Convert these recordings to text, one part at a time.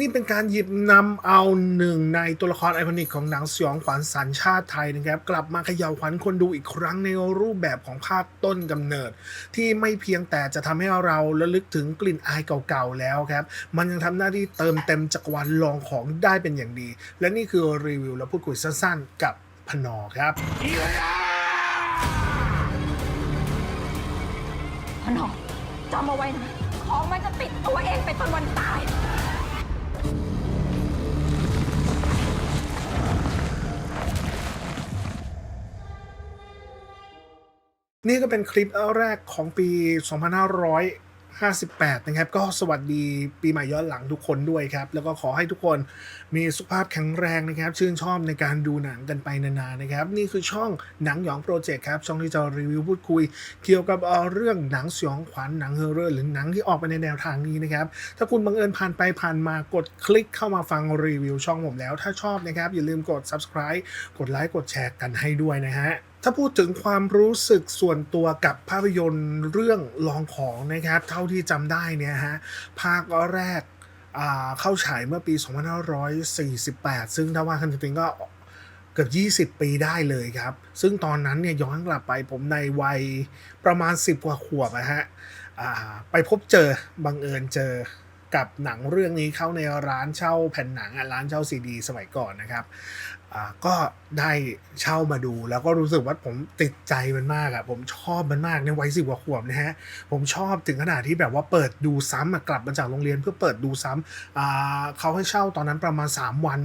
นี่เป็นการหยิบนำเอาหนึ่งในตัวละครไอคอนิกของหนังสยองขวัญสัญชาติไทยนะครับ กลับมาเขย่าวขวัญคนดูอีกครั้งในรูปแบบของภาคต้นกำเนิด ที่ไม่เพียงแต่จะทำให้เราระลึกถึงกลิ่นอายเก่าๆแล้วครับ มันยังทำหน้าที่เติมเต็มจักรวาลลองของได้เป็นอย่างดี และนี่คือรีวิวและพูดคุยสั้นๆ กับพนอครับพนอจำเอาไว้นะของมันจะติดตัวเองไปจนวันตาย นี่ก็เป็นคลิปแรกของปี 2558 นะครับ ก็สวัสดีปีใหม่ย้อนหลังทุกคนด้วยครับ แล้วก็ขอให้ทุกคนมีสุขภาพแข็งแรงนะครับ ชื่นชอบในการดูหนังกันไปนานๆนะครับ นี่คือช่องหนังหยองโปรเจกต์ครับ ช่องที่จะรีวิวพูดคุย เกี่ยวกับเอ่อเรื่องหนังสยองขวัญหนังเฮอร์เรอร์หรือหนังที่ออกไปในแนวทางนี้นะครับ ถ้าคุณบังเอิญผ่านไปผ่านมากดคลิกเข้ามาฟังรีวิวช่องผมแล้ว ถ้าชอบนะครับอย่าลืมกด subscribe กดไลค์กดแชร์กันให้ด้วยนะฮะ ถ้าพูดถึงความรู้สึกส่วนตัวกับภาพยนตร์เรื่องลองของนะครับ เท่าที่จำได้เนี่ยฮะ ภาคแรกเข้าฉายเมื่อปี 2548 ซึ่งถ้าว่ากันจริงๆก็เกือบ 20 ปีได้เลยครับ ซึ่งตอนนั้นเนี่ยย้อนกลับไปผมในวัยประมาณ 10 กว่าขวบนะฮะไปพบเจอบังเอิญเจอกับหนังเรื่องนี้เข้าในร้านเช่าแผ่นหนังร้านเช่าซีดี สมัยก่อนนะครับ ก็ได้เช่ามาดู แล้วก็รู้สึกว่าผมติดใจมันมากอะผมชอบมันมากในวัยสิบกว่าขวบนะฮะผมชอบถึงขนาดที่แบบว่าเปิดดูซ้ำกลับมาจากโรงเรียนเพื่อเปิดดูซ้ำเขาให้เช่าตอนนั้นประมาณ 3 วัน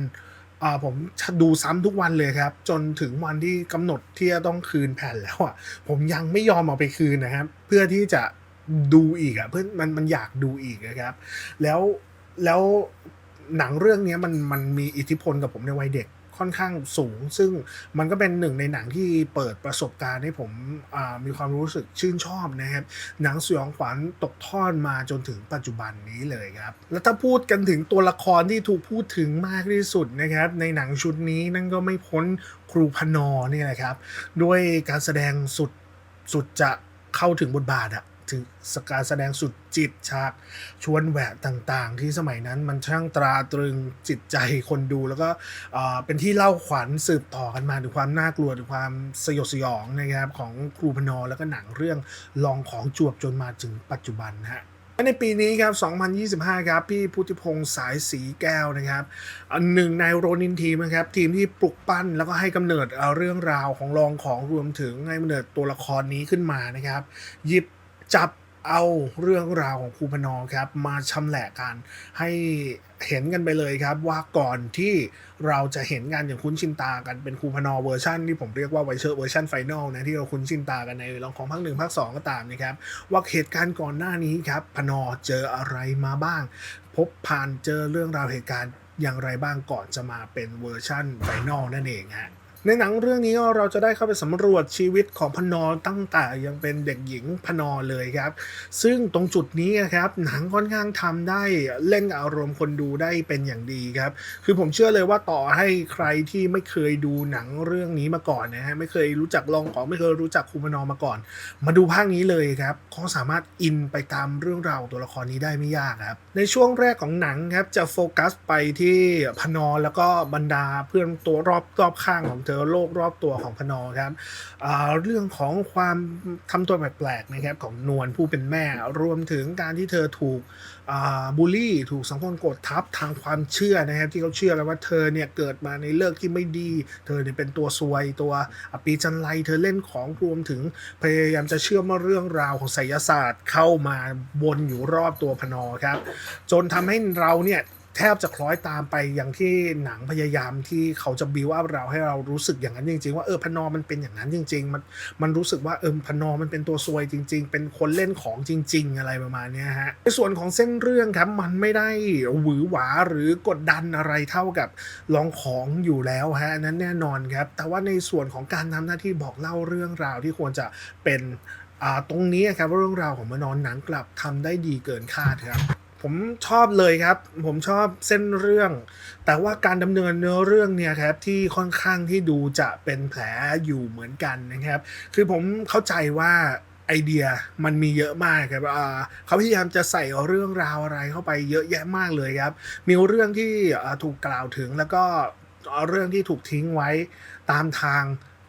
ผมดูซ้ำทุกวันเลยครับ จนถึงวันที่กำหนดที่จะต้องคืนแผ่นแล้วอะผมยังไม่ยอมเอาไปคืนนะครับ เพื่อที่จะดูอีกอะเพื่อมันมันอยากดูอีกนะครับ แล้วแล้วหนังเรื่องนี้มันมันมีอิทธิพลกับผมในวัยเด็ก ค่อนข้างสูง ซึ่งมันก็เป็นหนึ่งในหนังที่เปิดประสบการณ์ให้ผมมีความรู้สึกชื่นชอบนะครับ หนังสยองขวัญตกทอดมาจนถึงปัจจุบันนี้เลยครับ แล้วถ้าพูดกันถึงตัวละครที่ถูกพูดถึงมากที่สุดนะครับ ในหนังชุดนี้นั่นก็ไม่พ้นครูพนอนี่แหละครับ ด้วยการแสดงสุดสุดจะเข้าถึงบทบาทอะ ถึงการแสดงสุดจิตฉากชวนแหวะต่างๆ ที่สมัยนั้นมันช่างตราตรึงจิตใจคนดู แล้วก็เป็นที่เล่าขวัญสืบต่อกันมาถึงความน่ากลัวถึงความสยดสยองนะครับของครูพนอแล้วก็หนังเรื่องลองของจวบจนมาถึงปัจจุบันนะฮะในปีนี้ครับ 2025 ครับ พี่พุทธิพงศ์สายสีแก้วนะครับหนึ่งในโรนินทีมนะครับ ทีมที่ปลุกปั้นแล้วก็ให้กำเนิดเเรื่องราวของรองของรวมถึงให้กำเนิดตัวละครนี้ขึ้นมานะครับ หยิบ จับเอาเรื่องราวของครูพนอครับมาชำแหละกันให้เห็นกันไปเลยครับว่าก่อนที่เราจะเห็นกันอย่างคุ้นชินตากันเป็นครูพนอเวอร์ชันที่ผมเรียกว่าไวเชอร์เวอร์ชันไฟนอลนะที่เราคุ้นชินตากันในรองของภาคหนึ่งภาคสองก็ตามนะครับ ว่าเหตุการณ์ก่อนหน้านี้ครับพนอเจออะไรมาบ้าง พบผ่านเจอเรื่องราวเหตุการณ์อย่างไรบ้างก่อนจะมาเป็นเวอร์ชันไฟนอลนั่นเองฮะ ในหนังเรื่องนี้เราจะได้เข้าไปสำรวจชีวิตของพนอตั้งแต่ยังเป็นเด็กหญิงพนอเลยครับ ซึ่งตรงจุดนี้ครับหนังค่อนข้างทำได้เล่นอารมณ์คนดูได้เป็นอย่างดีครับ คือผมเชื่อเลยว่าต่อให้ใครที่ไม่เคยดูหนังเรื่องนี้มาก่อนนะฮะไม่เคยรู้จักลองของไม่เคยรู้จักครูพนอมาก่อน มาดูภาคนี้เลยครับก็สามารถอินไปตามเรื่องราวตัวละครนี้ได้ไม่ยากครับในช่วงแรกของหนังครับจะโฟกัสไปที่พนอแล้วก็บรรดาเพื่อนตัวรอบรอบข้างของเธอโลกรอบตัวของพนอครับเรื่องของความทำตัวแปลกๆนะครับของนวลผู้เป็นแม่ รวมถึงการที่เธอถูกบูลลี่ ถูกสังคมกดทับทางความเชื่อนะครับที่เขาเชื่อกันว่าเธอเนี่ยเกิดมาในเลิกที่ไม่ดี เธอเนี่ยเป็นตัวซวยตัวอปีจันไรเธอเล่นของรวมถึงพยายามจะเชื่อมว่าเรื่องราวของไสยศาสตร์เข้ามาวนอยู่รอบตัวพนอครับ จนทำให้เราเนี่ย แทบจะคล้อยตามไปอย่างที่หนังพยายามที่เขาจะบิวอัพเราให้เรารู้สึกอย่างนั้นจริง ๆ ว่าเออพนอมันเป็นอย่างนั้นจริง ๆ มันมันรู้สึกว่าเออพนอมันเป็นตัวซวยจริง ๆ เป็นคนเล่นของจริง ๆ อะไรประมาณนี้ฮะในส่วนของเส้นเรื่องครับมันไม่ได้หวือหวาหรือกดดันอะไรเท่ากับลองของอยู่แล้วฮะนั้นแน่นอนครับ แต่ว่าในส่วนของการทำหน้าที่บอกเล่าเรื่องราวที่ควรจะเป็นอ่าตรงนี้ครับเรื่องราวของมานอนหนังกลับทำได้ดีเกินคาดครับ ผมชอบเลยครับ ผมชอบเส้นเรื่อง แต่ว่าการดำเนินเนื้อเรื่องเนี่ยครับที่ค่อนข้างที่ดูจะเป็นแผลอยู่เหมือนกันนะครับ คือผมเข้าใจว่าไอเดียมันมีเยอะมากครับเขาพยายามจะใส่เรื่องราวอะไรเข้าไปเยอะแยะมากเลยครับ มีเรื่องที่ถูกกล่าวถึงแล้วก็เรื่องที่ถูกทิ้งไว้ตามทาง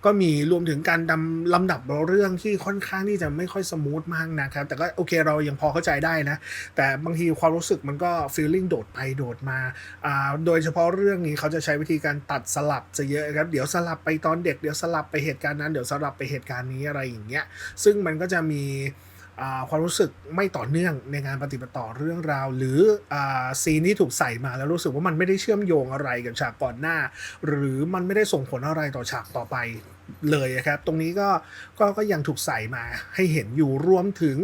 ก็มีรวมถึงการดำลำดับเรื่องที่ค่อนข้างที่จะไม่ค่อยสมูทมากนะครับ แต่ก็โอเคเรายังพอเข้าใจได้นะ แต่บางทีความรู้สึกมันก็ฟีลลิ่งโดดไปโดดมาอ่าโดยเฉพาะเรื่องนี้เขาจะใช้วิธีการตัดสลับจะเยอะครับ เดี๋ยวสลับไปตอนเด็ก เดี๋ยวสลับไปเหตุการณ์นั้น เดี๋ยวสลับไปเหตุการณ์นี้อะไรอย่างเงี้ย ซึ่งมันก็จะมี ความรู้สึกไม่ต่อเนื่องในงานปฏิบัติต่อเรื่องราว หรืออซีนที่ถูกใส่มาแล้วรู้สึกว่ามันไม่ได้เชื่อมโยงอะไรกับฉากก่อนหน้า หรือมันไม่ได้ส่งผลอะไรต่อฉากต่อไปเลยครับ ตรงนี้ก็ก็ก็ยังถูกใส่มาให้เห็นอยู่รวมถึง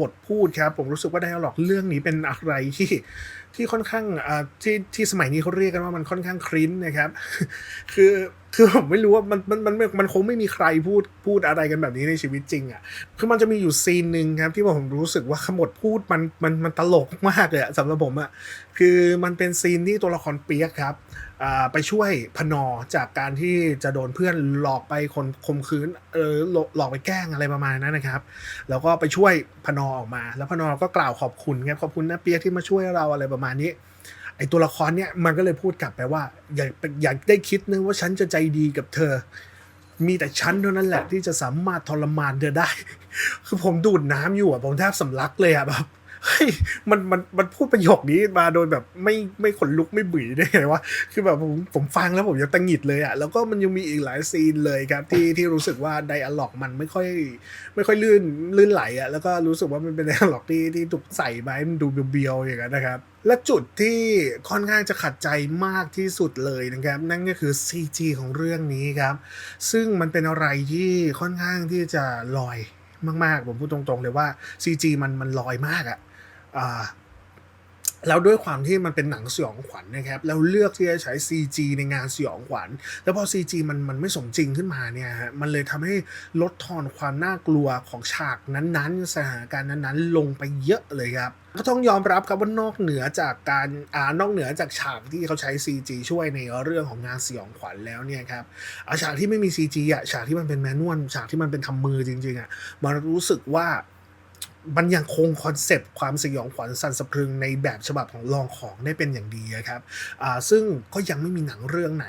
บทพูดครับ ผมรู้สึกว่าไดอะล็อกเรื่องนี้เป็นอะไรที่ ที่ค่อนข้างอ่าที่ที่สมัยนี้เขาเรียกกันว่ามันค่อนข้างคริ้นนะครับ คือคือผมไม่รู้ว่ามันมันมันมันคงไม่มีใครพูดพูดอะไรกันแบบนี้ในชีวิตจริงอะ่ะ คือมันจะมีอยู่ซีนหนึ่งครับที่ผมรู้สึกว่าขมวดพูดมันมันมันตลกมากเลยสำหรับผมอะ่ะ คือมันเป็นซีนที่ตัวละครเปียกครับไปช่วยพนอจากการที่จะโดนเพื่อนหลอกไปคนข่มขืนเออหลอกหลอกไปแกล้งอะไรประมาณนั้นนะครับ แล้วก็ไปช่วยพนอออกมา แล้วพนอก็กล่าวขอบคุณครับขอบคุณนะเปียกที่มาช่วยเราอะไรประมาณนี้ไอตัวละครเนี่ยมันก็เลยพูดกลับไปว่า อย่าอย่าได้คิดนึงว่าฉันจะใจดีกับเธอ มีแต่ฉันเท่านั้นแหละที่จะสามารถทรมานเธอได้ คือผมดูดน้ำอยู่อะผมแทบสำลักเลยอะแบบ เฮ้ยมันมันมันพูดประโยคนี้มาโดยแบบไม่ไม่ขนลุกไม่บื่ได้ไงวะคือแบบผมผมฟังแล้วผมยังตังหงิดเลยอะแล้วก็มันยังมีอีกหลายซีนเลยครับที่ที่รู้สึกว่าไดอะล็อกมันไม่ค่อย ไม่ค่อยลื่นลื่นไหลอะแล้วก็รู้สึกว่ามันเป็นไดอะล็อกที่ที่ถูกใส่มาให้มันดูเบียวๆอย่างนั้นนะครับและจุดที่ค่อนข้างจะขัดใจมากที่สุดเลยนะครับ นั่นก็คือ CG ของเรื่องนี้ครับ ซึ่งมันเป็นอะไรที่ค่อนข้างที่จะลอยมาก ๆ ผมพูดตรง ๆ เลยว่า CG มันมันลอยมากอะอ่า แล้วด้วยความที่มันเป็นหนังสยองขวัญนะครับแล้วเลือกที่จะใช้ CG ในงานสยองขวัญ แล้วพอ CG มันมันไม่สมจริงขึ้นมาเนี่ยฮะมันเลยทำให้ลดทอนความน่ากลัวของฉากนั้นๆสถานการณ์นั้นๆ ลงไปเยอะเลยครับก็ต้องยอมรับครับว่านอกเหนือจากการอ่านอกเหนือจากฉากที่เขาใช้ CG ช่วยในเรื่องของงานสยองขวัญแล้วเนี่ยครับฉากที่ไม่มี CG อะฉากที่มันเป็นแมนนวลฉากที่มันเป็นทำมือจริงๆอะมันรู้สึกว่า มันยังคงคอนเซปต์ความสยองขวัญสันสะพรึงในแบบฉบับของลองของได้เป็นอย่างดีครับซึ่งก็ยังไม่มีหนังเรื่องไหน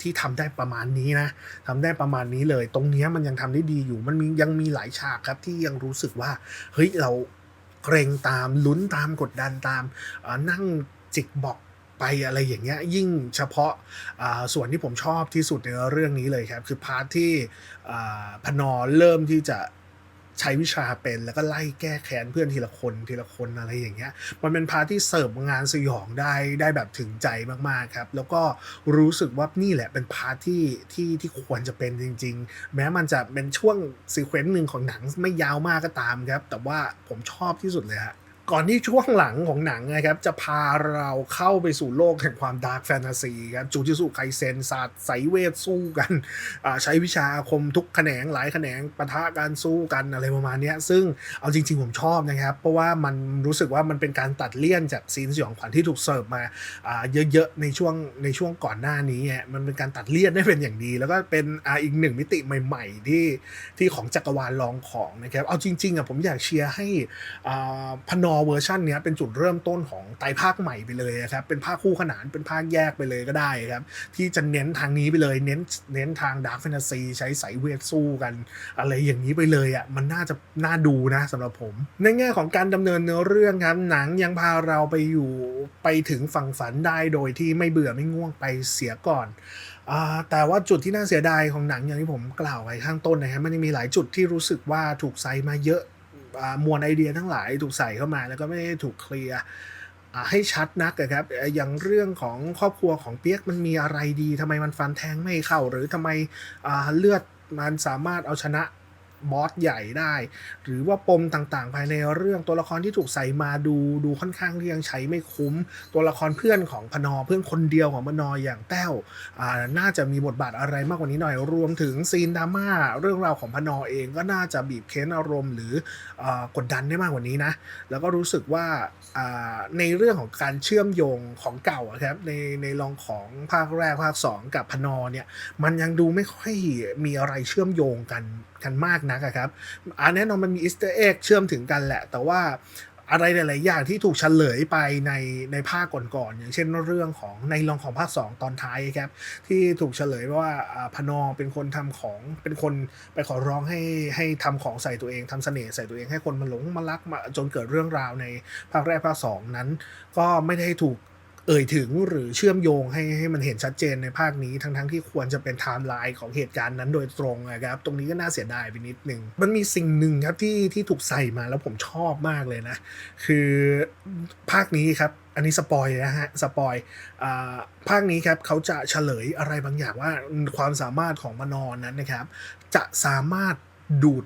ที่ทำได้ประมาณนี้นะทำได้ประมาณนี้เลย ตรงนี้มันยังทำได้ดีอยู่ มันมียังมีหลายฉากครับที่ยังรู้สึกว่าเฮ้ยเราเกรงตามลุ้นตามกดดันตามนั่งจิกบอกไปอะไรอย่างเงี้ยยิ่งเฉพาะส่วนที่ผมชอบที่สุดในเรื่องนี้เลยครับ คือพาร์ทที่พนอเริ่มที่จะ ใช้วิชาเป็นแล้วก็ไล่แก้แค้นเพื่อนทีละคนทีละคนอะไรอย่างเงี้ย มันเป็นพาร์ทที่เสิร์ฟงานสยองได้ได้แบบถึงใจมากๆครับ แล้วก็รู้สึกว่านี่แหละเป็นพาร์ทที่ที่ที่ควรจะเป็นจริง ๆ แม้มันจะเป็นช่วงซีเควนต์หนึ่งของหนังไม่ยาวมากก็ตามครับ แต่ว่าผมชอบที่สุดเลยฮะ ก่อนที่ช่วงหลังของหนังนะครับ จะพาเราเข้าไปสู่โลกแห่งความดาร์กแฟนตาซีครับจูจิสุไคเซนศาสตร์ไสเวทสู้กัน ใช้วิชาอาคมทุกแขนงหลายแขนงปะทะการสู้กันอะไรประมาณนี้ซึ่งเอาจริง ๆ ผมชอบนะครับ เพราะว่ามันรู้สึกว่ามันเป็นการตัดเลี่ยนจากซีนสยองขวัญที่ถูกเสิร์ฟมาเยอะๆในช่วงในช่วงก่อนหน้านี้มันเป็นการตัดเลี่ยนได้เป็นอย่างดี แล้วก็เป็นอีกหนึ่งมิติใหม่ ๆ ที่ที่ของจักรวาลลองของนะครับเอาจริงๆอะผมอยากเชียร์ให้พนออเวอร์ชันเนี้ยเป็นจุดเริ่มต้นของไตรภาคใหม่ไปเลยครับเป็นภาคคู่ขนานเป็นภาคแยกไปเลยก็ได้ครับที่จะเน้นทางนี้ไปเลยเน้นเน้นทางดาร์ f แฟนตาซีใช้สายเวทสู้กัน อะไรอย่างนี้ไปเลยอะมันน่าจะน่าดูนะสำหรับผม ในแง่ของการดำเนินเนื้อเรื่องครับหนังยังพาเราไปอยู่ไปถึงฝั่งฝันได้โดยที่ไม่เบื่อไม่ง่วงไปเสียก่อนแต่ว่าจุดที่น่าเสียดายของหนังอย่างที่ผมกล่าวไว้ข้างต้นนะครับมันยังมีหลายจุดที่รู้สึกว่าถูกใส่มาเยอะ มวลไอเดียทั้งหลายถูกใส่เข้ามา แล้วก็ไม่ได้ถูกเคลียร์ให้ชัดนักนะครับอย่างเรื่องของครอบครัวของเปียกมันมีอะไรดีทำไมมันฟันแทงไม่เข้า หรือทำไมเลือดมันสามารถเอาชนะ บอสใหญ่ได้ หรือว่าปมต่างๆ ภายในเรื่องตัวละครที่ถูกใส่มาดูดูค่อนข้างที่ยังใช้ไม่คุ้ม ตัวละครเพื่อนของพนอเพื่อนคนเดียวของพนออย่างแต้วน่าจะมีบทบาทอะไรมากกว่านี้หน่อยรวมถึงซีนดราม่าเรื่องราวของพนอเองก็น่าจะบีบเค้นอารมณ์ หรืออกดดันได้มากกว่านี้นะ แล้วก็รู้สึกว่าในเรื่องของการเชื่อมโยงของเก่าครับในในลองของภาคแรกภาค 2 กับพนอเนี่ยมันยังดูไม่ค่อยมีอะไรเชื่อมโยงกัน กันมากนักอะครับอันแน่นอนมันมีอีสเตอร์เอ็กเชื่อมถึงกันแหละ แต่ว่าอะไรหลาย ๆ อย่างที่ถูกเฉลยไปในในภาคก่อน ๆ อย่างเช่นเรื่องของในรองของภาค 2 ตอนท้ายครับ ที่ถูกเฉลยว่าพนองเป็นคนทำของเป็นคนไปขอร้องให้ให้ทำของใส่ตัวเองทำเสน่ห์ใส่ตัวเองให้คนมาหลงมารักมาจนเกิดเรื่องราวในภาคแรกภาคสองนั้น ก็ไม่ได้ถูก เอ่ยถึงหรือเชื่อมโยงให้ให้มันเห็นชัดเจนในภาคนี้ทั้งทั้งที่ควรจะเป็นไทม์ไลน์ของเหตุการณ์นั้นโดยตรงนะครับ ตรงนี้ก็น่าเสียดายไปนิดนึง มันมีสิ่งหนึ่งครับที่ที่ถูกใส่มาแล้วผมชอบมากเลยนะ คือภาคนี้ครับอันนี้สปอยนะฮะสปอยอ่าภาคนี้ครับเขาจะเฉลยอะไรบางอย่างว่าความสามารถของมานอนนั้นนะครับ จะสามารถดูด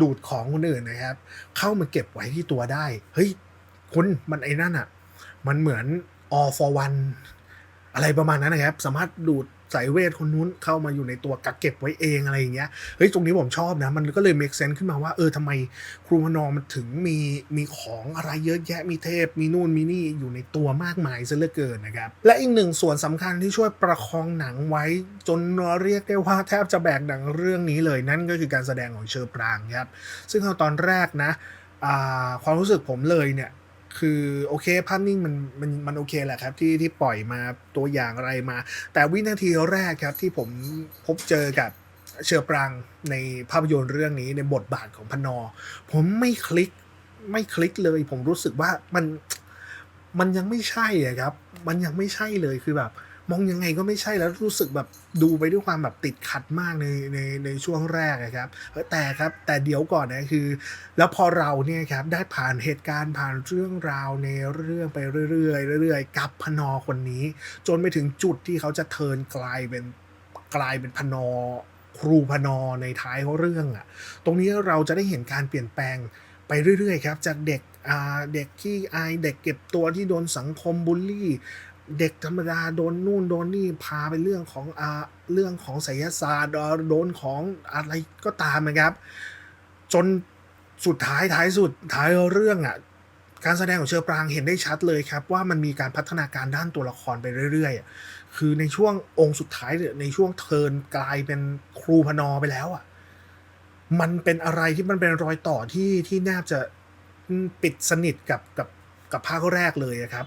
ดูดของคนอื่นนะครับ เข้ามาเก็บไว้ที่ตัวได้ เฮ้ยคุณมันไอ้นั่นอะ มันเหมือน all for one อะไรประมาณนั้นนะครับ สามารถดูดสายเวทคนนู้นเข้ามาอยู่ในตัวกักเก็บไว้เองอะไรอย่างเงี้ย เฮ้ย ตรงนี้ผมชอบนะ มันก็เลย make sense ขึ้นมาว่าเออทำไมครูพนอมมันถึงมีมีของอะไรเยอะแยะมีเทพ มีนู่นมีนี่อยู่ในตัวมากมายซะเหลือเกินนะครับ และอีกหนึ่งส่วนสำคัญที่ช่วยประคองหนังไว้จนเรียกได้ว่าแทบจะแบกหนังเรื่องนี้เลยนั่นก็คือการแสดงของเชอร์ปรางครับ ซึ่งเอาตอนแรกนะความรู้สึกผมเลยเนี่ย คือโอเคภาพนิ่งมันมันมันโอเคแหละครับที่ที่ปล่อยมาตัวอย่างอะไรมา แต่วินาทีแรกครับที่ผมพบเจอกับเชอปรังในภาพยนตร์เรื่องนี้ในบทบาทของพนอ ผมไม่คลิกไม่คลิกเลย ผมรู้สึกว่ามันมันยังไม่ใช่อะครับ มันยังไม่ใช่เลยคือแบบ มองยังไงก็ไม่ใช่แล้วรู้สึกแบบดูไปด้วยความแบบติดขัดมากในในในช่วงแรกอะครับแต่ครับแต่เดี๋ยวก่อนนะคือ แล้วพอเราเนี่ยครับได้ผ่านเหตุการณ์ผ่านเรื่องราวในเรื่องไปเรื่อยๆเรื่อยๆ กับพนอคนนี้ จนไปถึงจุดที่เขาจะเทินกลายเป็นกลายเป็นพนอครูพนอในท้ายของเรื่องอะตรงนี้เราจะได้เห็นการเปลี่ยนแปลงไปเรื่อยๆครับจากเด็กอ่าเด็กที่อายเด็กเก็บตัวที่โดนสังคมบูลลี่ เด็กธรรมดาโดนนู่นโดนนี่พาไปเรื่องของอาเรื่องของไสยศาสตร์โดนของอะไรก็ตามนะครับ จนสุดท้ายท้ายสุดท้ายเรื่องอะการแสดงของเชอปรางเห็นได้ชัดเลยครับ ว่ามันมีการพัฒนาการด้านตัวละครไปเรื่อยๆ คือในช่วงองค์สุดท้ายในช่วงเทินกลายเป็นครูพนอไปแล้วอะมันเป็นอะไรที่มันเป็นรอยต่อที่ที่แนบจะปิดสนิทกับกับกับภาคแรกเลยอะครับ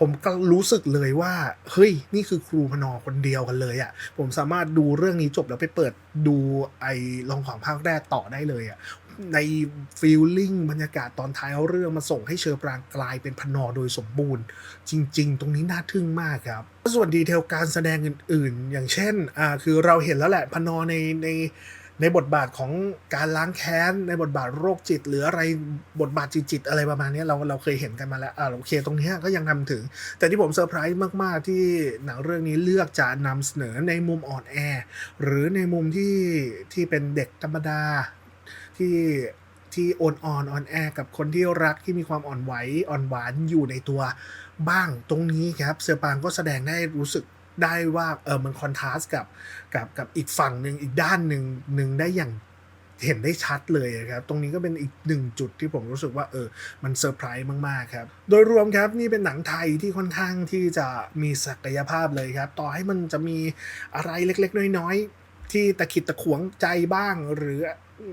ผมก็รู้สึกเลยว่า เฮ้ย นี่คือครูพนอคนเดียวกันเลยอะ่ะ ผมสามารถดูเรื่องนี้จบแล้วไปเปิดดูไอ้ลองของภาคแรกต่อได้เลยอะ่ะ ในฟีลลิ่งบรรยากาศตอนท้ายเรื่องมาส่งให้เชอปรางกลายเป็นพนอโดยสมบูรณ์ จริง ๆ ตรงนี้น่าทึ่งมากครับ ส่วนดีเทลการแสดงอื่น ๆ อย่างเช่นอ่าคือเราเห็นแล้วแหละพนอในใน ในบทบาทของการล้างแค้น ในบทบาทโรคจิต หรืออะไรบทบาทจิตๆอะไรประมาณนี้เราเราเคยเห็นกันมาแล้วอ่าโอเค ตรงนี้ก็ยังทำถึง แต่ที่ผมเซอร์ไพรส์มาก ๆ ที่หนังเรื่องนี้เลือกจะนำเสนอในมุมอ่อนแอ หรือในมุมที่ที่เป็นเด็กธรรมดาที่ที่อ่อนอ่อนอ่อนแอกับคนที่รักที่มีความอ่อนไหวอ่อนหวานอยู่ในตัวบ้างตรงนี้ครับเสือปางก็แสดงได้รู้สึก ได้ว่าเออมันคอนทราสกับกับกับอีกฝั่งหนึ่งอีกด้านหนึ่งหนึ่งได้อย่างเห็นได้ชัดเลยครับ ตรงนี้ก็เป็นอีกหนึ่งจุดที่ผมรู้สึกว่าเออ มันเซอร์ไพรส์มากๆครับ โดยรวมครับนี่เป็นหนังไทยที่ค่อนข้างที่จะมีศักยภาพเลยครับ ต่อให้มันจะมีอะไรเล็กๆ น้อยๆ ที่ตะขิดตะขวงใจบ้างหรือ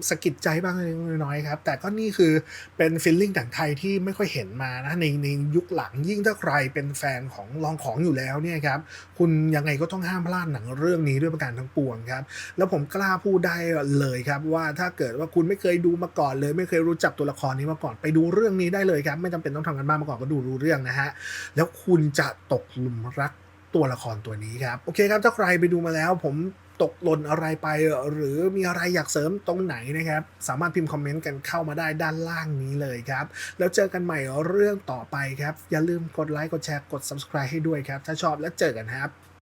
สะกิดใจบ้างเล็กน้อยๆครับ แต่ก็นี่คือเป็นฟิลลิ่งหนังไทยที่ไม่ค่อยเห็นมานะในในยุคหลังยิ่งถ้าใครเป็นแฟนของลองของอยู่แล้วเนี่ยครับคุณยังไงก็ต้องห้ามพลาดหนังเรื่องนี้ด้วยประการทั้งปวงครับ แล้วผมกล้าพูดได้เลยครับว่าถ้าเกิดว่าคุณไม่เคยดูมาก่อนเลย ไม่เคยรู้จักตัวละครนี้มาก่อนไปดูเรื่องนี้ได้เลยครับ ไม่จำเป็นต้องทำกันบ้านมาก่อนก็ดูรู้เรื่องนะฮะแล้วคุณจะตกหลุมรักตัวละครตัวนี้ครับ โอเคครับถ้าใครไปดูมาแล้วผม ตกหล่นอะไรไปหรือมีอะไรอยากเสริมตรงไหนนะครับ สามารถพิมพ์คอมเมนต์กันเข้ามาได้ด้านล่างนี้เลยครับ แล้วเจอกันใหม่เรื่องต่อไปครับ อย่าลืมกดไลค์กดแชร์กด subscribe ให้ด้วยครับ ถ้าชอบแล้วเจอกันครับ